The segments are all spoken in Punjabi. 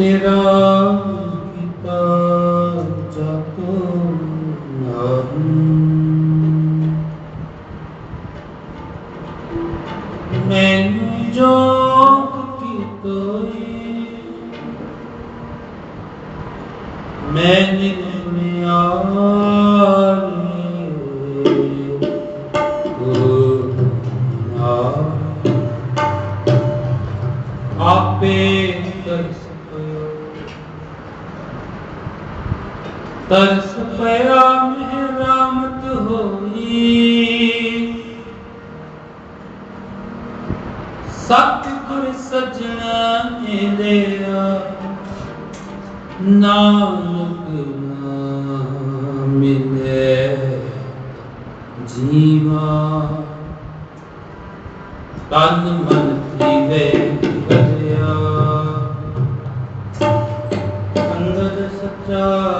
ਤੇਰਾ ਕੀਤਾ ਜਾਤੋ ਨਾਹੀ ਮੈਨੂੰ ਜੋ ਕੀਤੋਈ ਮੈਂ ਨਿਰਮਿਆਰੀ ਸਤਿਗੁਰ ਸਜਣਾ ਮਿਲਿਆ ਨਾਨਕ ਨਾਮ ਮਿਲੇ ਜੀਵਾ। ਤਨ ਮਨ ਤ੍ਰਿਵੇ ਬਜਿਆ ਅੰਗਦ ਸੱਚਾ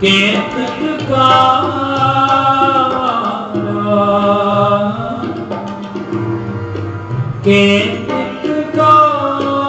ਕੇਤਕ ਕਾਰਾ। ਕੇਤਕ ਕਾਰਾ।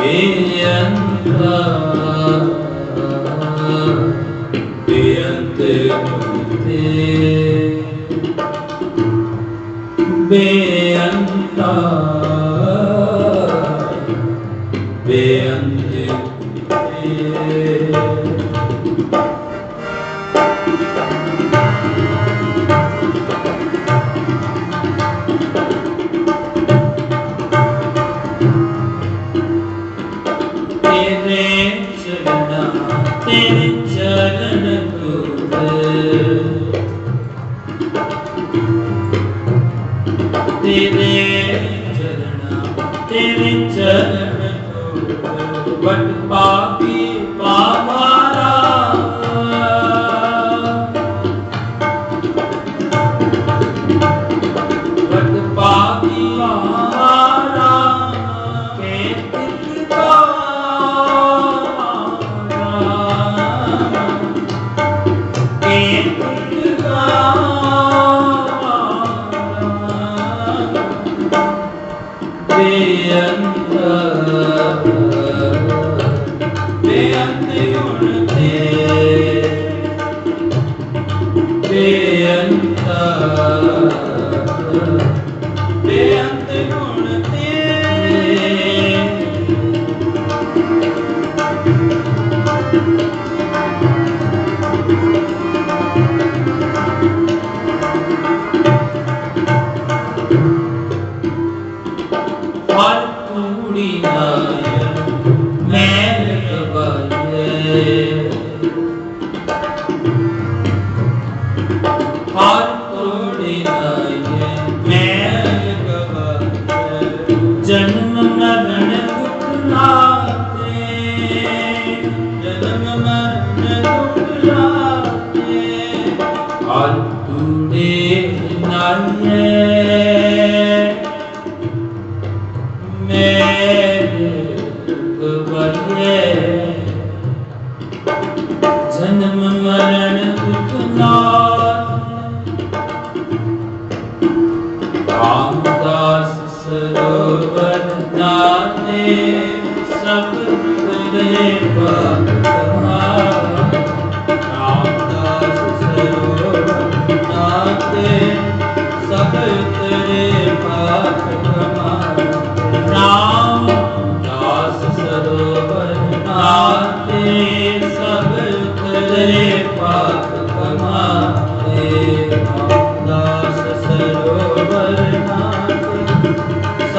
ਬੇਅੰਤ ਬੇਅੰਤ ਤੇ ਬੇਅੰਤ ਫਲ ਤੂੜੀ ਲਾਇ ਮੈਲ ਕਬਾਏ ਜਨਮ ਮਰਨ ਦੁਖ ਨਾਤੇ, ਜਨਮ ਮਰਨ ਦੁਖ ਨਾਤੇ। ਫਲ ਤੂੜੀ ਨਾਏ ਮੇਰੇ ਗਵਰੇ ਜਨਮ ਮਰਨ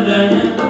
Adana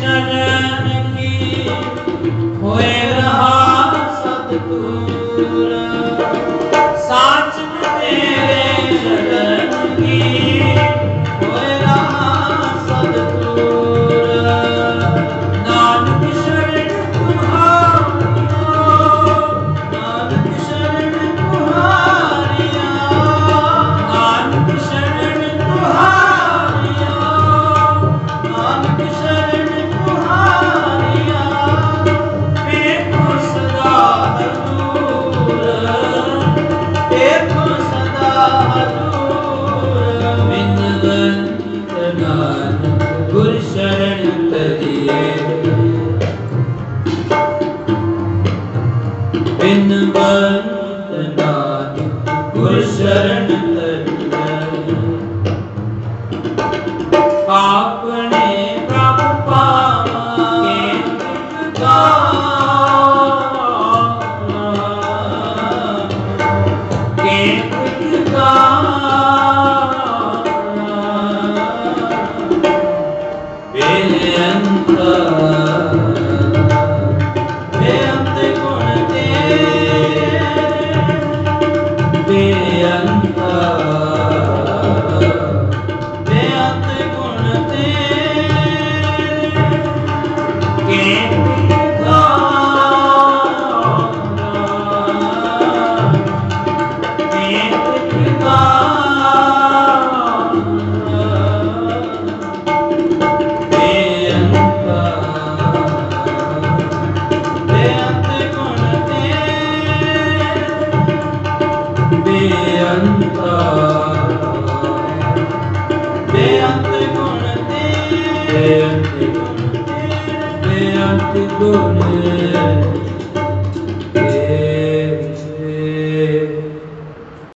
ਸ਼ਰਨ ਕੀ ਹੋਏ ਰਹਾ ਸਤਿਗੁਰ। गुरुशरण तदिये ਤੇਰੇ